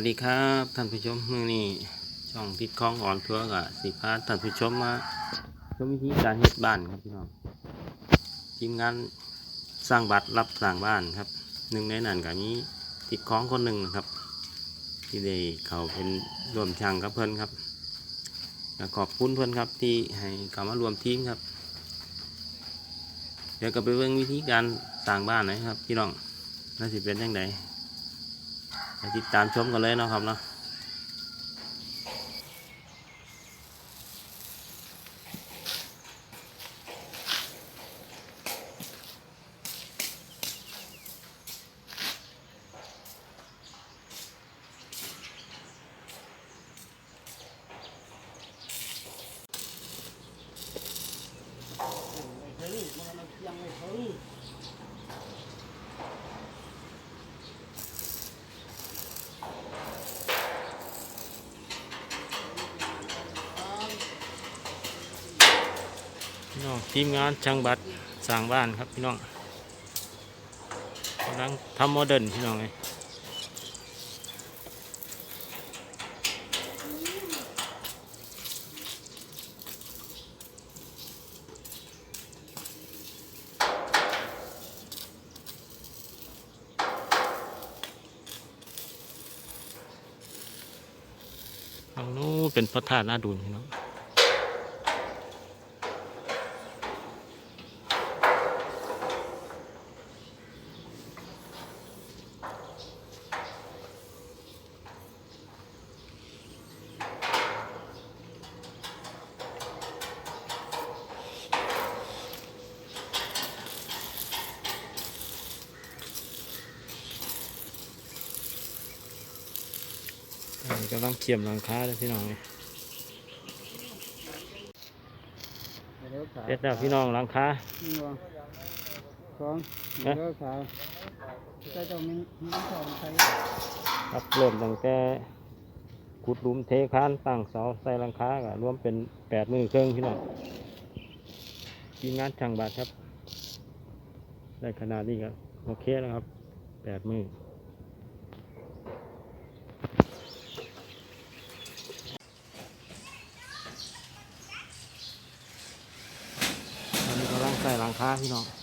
สวัสดีครับท่านผู้ชมมื่อนี้ช่องทิศคลองอ่อนทัวร์กับสิพาท่านผู้ชมมาชมวิธีการเฮ็ดบ้านครับพี่น้องทีมงานสร้างบัตรรับสร้างบ้านครับหนึ่งในนั้นก็มีทิศคลองคนหนึ่งนะครับ ที่ได้เขาเป็นร่วมช่างกับเพื่อนครับขอบคุณเพื่อนครับที่ให้เขามารวมทีมครับ เดี๋ยวก็ไปเบิ่งวิธีการสร้างบ้านนะครับพี่น้องน่าสิเป็นยังไง ติดตามชมกันเลยนะครับเนาะ พี่น้องทีมงานช่างบัตรสร้างบ้านครับพี่น้องกำลังทำโมเดิร์นพี่น้องเลยทางนู้นเป็นพระธาตุนาดูนพี่น้อง กำลังเขียมหลังคาเลยพี่น้องเลยเสร็จแล้วพี่น้องหลังคาหนึ่งวางสองเอ๊ะเลิกขายก็จะมีมีน้ำสองใช้ครับเริ่มตั้งแต่ขุดหลุมเทคานตั้งเสาใส่หลังคาก็รวมเป็นแปดมือเครื่องพี่น้องทีมงานช่างบาทครับ ได้ขนาดนี้ก็โอเคแล้วครับแปดมือตอนนี้กำ ลังใส่หลังคาพี่น้อง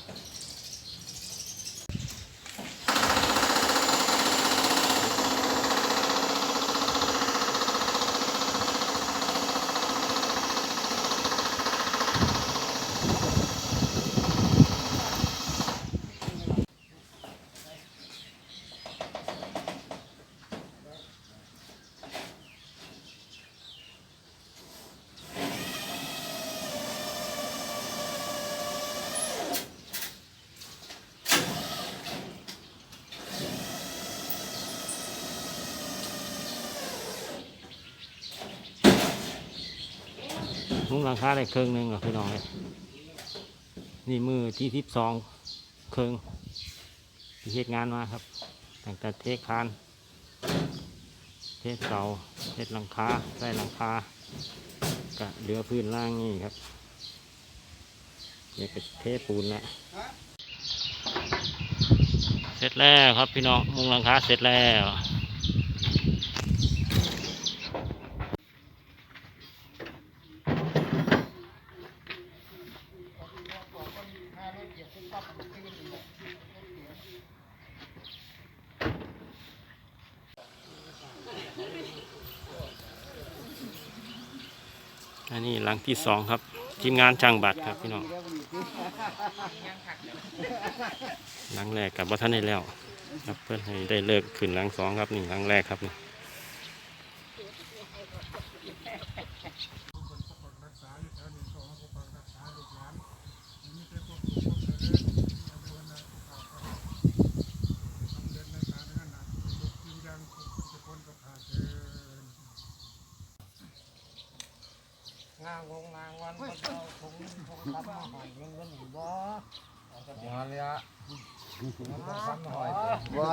หลังคาได้เครื่องหนึ่งอะพี่น้องเลยนี่มือที่ทิพสองเครื่องที่เหตุงานมาครับตั้งแต่เทคานเทเสาเทหลังคาใส่หลังคากะเหลือพื้นล่างนี่ครับเนี่ยก็เทปูนแล้วเสร็จแล้วครับพี่น้องมุงหลังคาเสร็จแล้ว อันนี้หลังที่สองครับ ทีมงานช่างบัตรครับพี่น้องหลังแรกกับว่าท่านได้แล้ว ครับเพื่อนให้ได้เลิกขึ้นหลังสองครับนี่หลังแรกครับนี่ งางงงางวัน มันเอาคงคงทำมาหอยเงินเงินหรือบ่มาเลยอะมันต้องซ้ำหน่อยบ่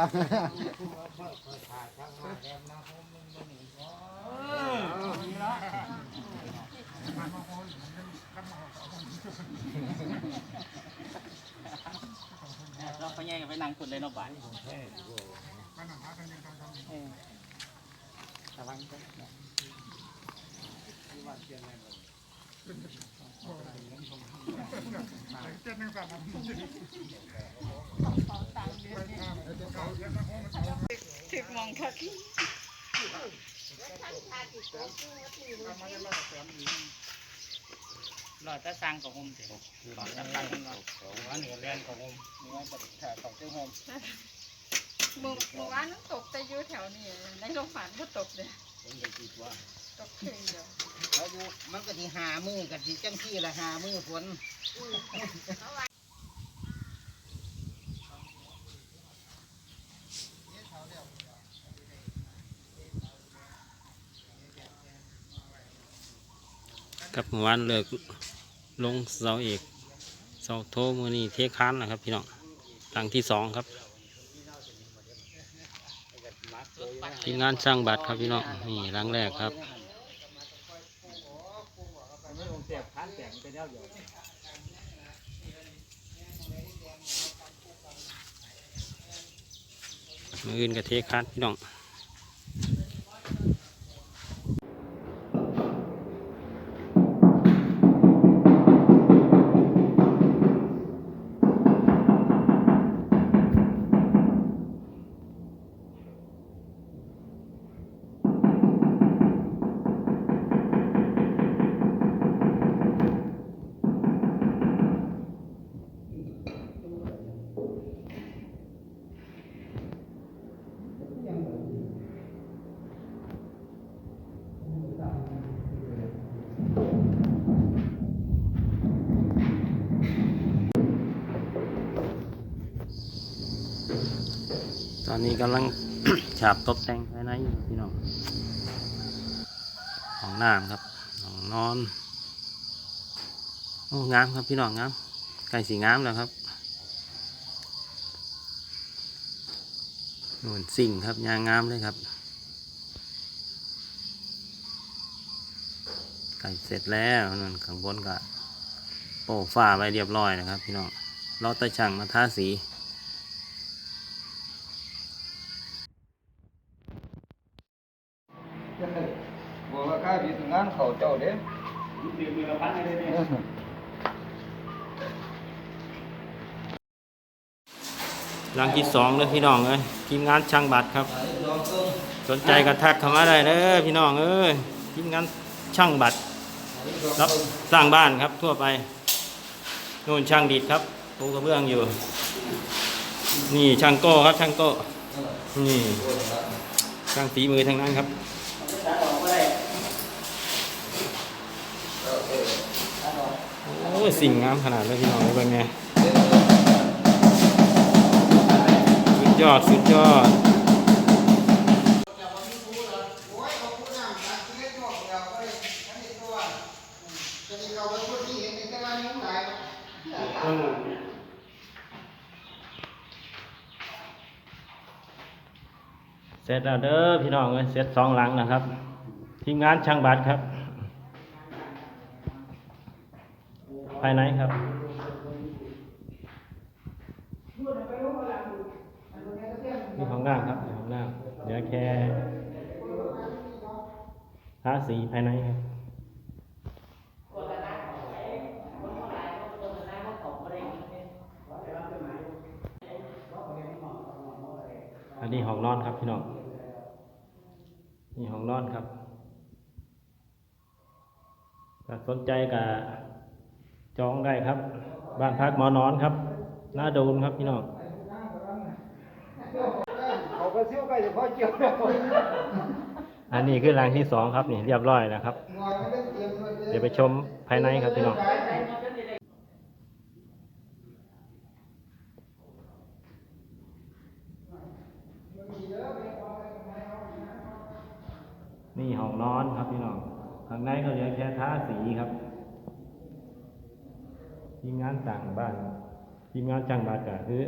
เราไปแย่งไปนั่งคุณเลยเนาะบ่ายระวังตัว ถึกมองคักหลอดตะสังของมเถอะหลอดตะสังของเราอันนี้เรียนของผมนี่ว่าจะถ่ายของเจ้าผมมือมือวานน้ำตกแต่ยู่แถวนี้ในโรงพยาบาลก็ตกเลยผมจะคิดว่า ตกเพียงเดียวเขาอยู่มันก็ที่หามือกับที่จังที่ละหามือฝนกับเมื่อวานเลิกลงเสาเอกเสาโทมือนี่เทคานนะครับ พี่น้องหลังที่สองครับทีมงานสร้างบัตรครับพี่น้องนี่หลังแรกครับ ไม่ลงเสียบพัน แล้วเดี๋ยวมืออื่นกับเทคัดพี่น้อง อนนี้กำลัง ฉาบตกแต่งภายในอยู่พี่น้องห้องน้ำครับห้องนอนโอ้งามครับพี่น้องงามใกล้สีงามแล้วครับนู่นสิ่งครับยางงามเลยครับใกล้เสร็จแล้วนั่นข้างบนก็โป้ฝ้าไว้เรียบร้อยนะครับ พี่น้องรอตะช่างมาทาสี บอกว่าข้าผิดงานเขาเจ้าเด้หลังที่สองเลยพี่น้องเอ้ยทีมงานช่างบัตรครับ สนใจก็ทักเข้ามาได้เด้อพี่น้องเอ้ยทีมงานช่างบัตรรับสร้างบ้านครับทั่วไปนู่นช่างดิดครับปูกระเบื้องอยู่ นี่ช่างโก้ครับช่างโก้นี่ช่างฝีมือทั้งนั้นครับโอ้ ยสิ่งงามขนาดเลยพี่น้องเลยเป็นไงสุดยอดสุดยอดเสร็จแล้วเด้อพี่น้องเอ้ยเสร็จสองหลังนะครับ ทีมงานช่างบัตรครับายในครับ นี่ของน้ำครับของน้ำเหลือแค่ทาสีภายในครับอันนี้ห้องนอนครับพี่น้อง นี่ห้องนอนครับถ้าสนใจกับ จองได้ครับ บ้านพักหมอนอนครับ หน้าโดนครับพี่น้องเขาก็เสี้ยวไก่เฉพาะเกี่ยวเดียวอันนี้คือหลังที่สองครับนี่เรียบร้อยแล้วครับ เดี๋ยวไปชมภายในครับพี่น้องนี่ห้องนอนครับพี่น้องข้างในก็เหลือแค่ท้าสีครับ ทีมงานต่างบ้านทีมงานจังบาดก็คือ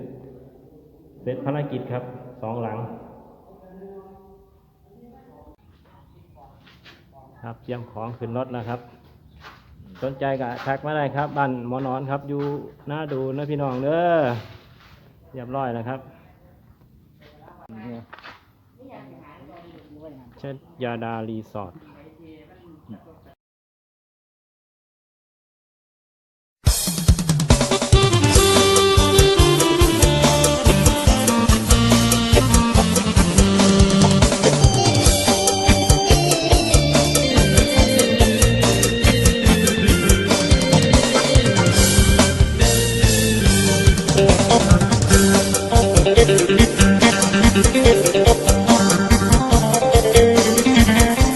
เสร็จภารกิจครับสองหลัง ครับเตรียมของขึ้นรถแล้วครับ สนใจก็ทักมาได้ครับบ้านหมอนอนครับอยู่หน้าดูนะพี่น้องเด้อเรียบร้อยแล้วครับชัดยาดารีสอร์ท